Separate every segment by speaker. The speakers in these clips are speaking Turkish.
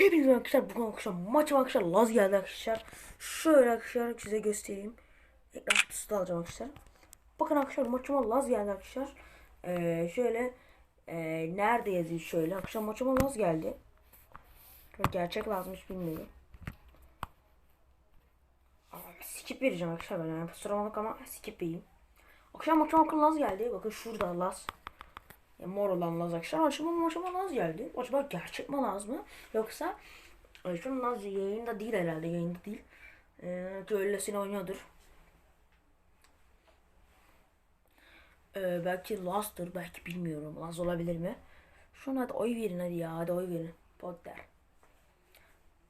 Speaker 1: Hepinize arkadaşlar bugün arkadaşlar maç var arkadaşlar Laz geldi arkadaşlar. Şöyle arkadaşlar size göstereyim. Ekran kutusu da alacağım arkadaşlar. Bakın arkadaşlar maçıma Laz geldi arkadaşlar. Ee, şöyle e, nerede yazıyor şöyle arkadaşlar maçıma Laz geldi. Gerçek lazmış bilmiyorum. Aa, Skip vereceğim arkadaşlar ben yani kusura ama skip vereyim. Akşam maçıma bakın Laz geldi. Bakın şurada Laz. Ya mor olan Laz akşam akşama akşama Laz geldi. Acaba gerçek mi Laz mı? Yoksa e, şu an Laz yayında değil herhalde yayında değil. Ee, öylesine oynuyordur. Ee, belki Laz'dır belki bilmiyorum. Laz olabilir mi? Şu an hadi oy verin hadi ya hadi oy verin. Podder.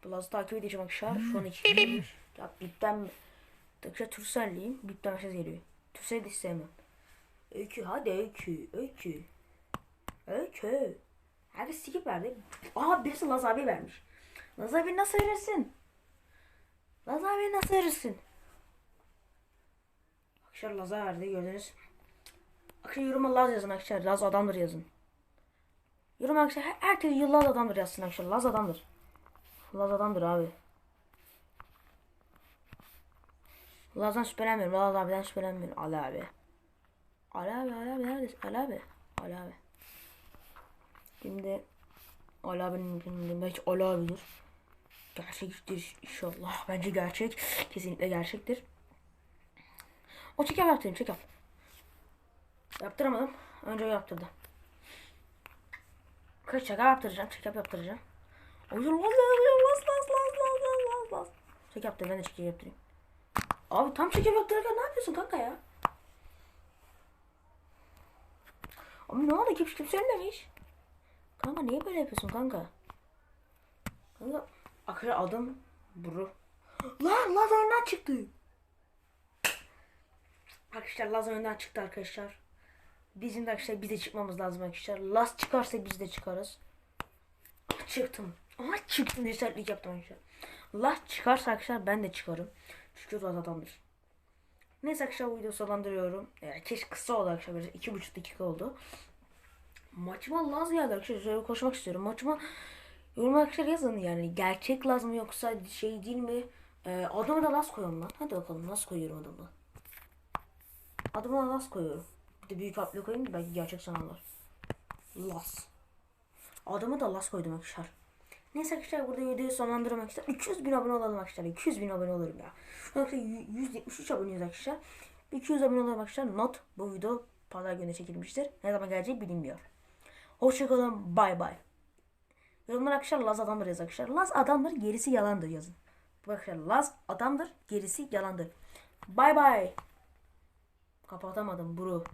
Speaker 1: Bu Laz'ı takip edeceğim arkadaşlar. Şu an iki Ya bipten Arkadaşlar Türkselliyim. Bipten mesaj geliyor. Türksel de istemem. Öykü hadi öykü. Öykü. Öykü. Abi skip verdi. Aha birisi Laz abi vermiş. Laz abi nasıl verirsin? Laz abi nasıl verirsin? Arkadaşlar Laz'a verdi gördünüz. Arkadaşlar yoruma Laz yazın arkadaşlar. Laz adamdır yazın. Yorum her- herkes Laz adamdır yazsın arkadaşlar. Laz adamdır. Laz adamdır abi. Laz'dan şüphelenmiyorum. Laz abiden şüphelenmiyorum. Ali abi. Ali abi, Ali abi neredesin? Ali abi. Ali abi. Şimdi Ali abinin şimdi belki Ali abidir. Gerçektir inşallah. Bence gerçek. Kesinlikle gerçektir. O çekem yaptırayım çekem. Yaptıramadım. Önce o yaptırdı. Kaç çekem yaptıracağım. Çekem yaptıracağım. Oyun las las las las las las las las. Çek yaptır ben de çekem yaptırayım. Abi tam çekem yaptırırken ne yapıyorsun kanka ya? Abi ne oldu kimse kimse ölmemiş. Kanka niye böyle yapıyorsun kanka? Kanka akre adım buru. Lan Laz oyundan çıktı. Arkadaşlar Laz oyundan çıktı arkadaşlar. Bizim de arkadaşlar biz de çıkmamız lazım arkadaşlar. Laz çıkarsa biz de çıkarız. Ah, çıktım. Ama çıktım diye sertlik yaptım arkadaşlar. Laz çıkarsa arkadaşlar ben de çıkarım. Çünkü Laz adamdır. Neyse arkadaşlar bu videoyu sonlandırıyorum. Yani keşke kısa oldu arkadaşlar. Böyle iki buçuk dakika oldu. Maçıma Laz geldi arkadaşlar. Şöyle konuşmak istiyorum. Maçıma yorum arkadaşlar yazın yani. Gerçek Laz mı yoksa şey değil mi? Ee, adımı da Laz koyuyorum lan. Hadi bakalım nasıl koyuyorum adımı. Adımı da Laz koyuyorum. Bir de büyük harfle koyayım da belki gerçek sanarlar. Laz. Adımı da Laz koydum arkadaşlar. Neyse arkadaşlar burada videoyu sonlandırmak istedim. 200 bin abone olalım arkadaşlar. 200 bin abone olurum ya. Arkadaşlar 173 aboneyiz arkadaşlar. 200 abone olalım arkadaşlar. Not bu video pazar günü çekilmiştir. Ne zaman geleceği bilinmiyor. Hoşçakalın. Bay bay. Yorumlar arkadaşlar Laz adamdır yazın arkadaşlar. Laz adamdır gerisi yalandır yazın. Arkadaşlar Laz adamdır gerisi yalandır. Bay bay. Kapatamadım bro.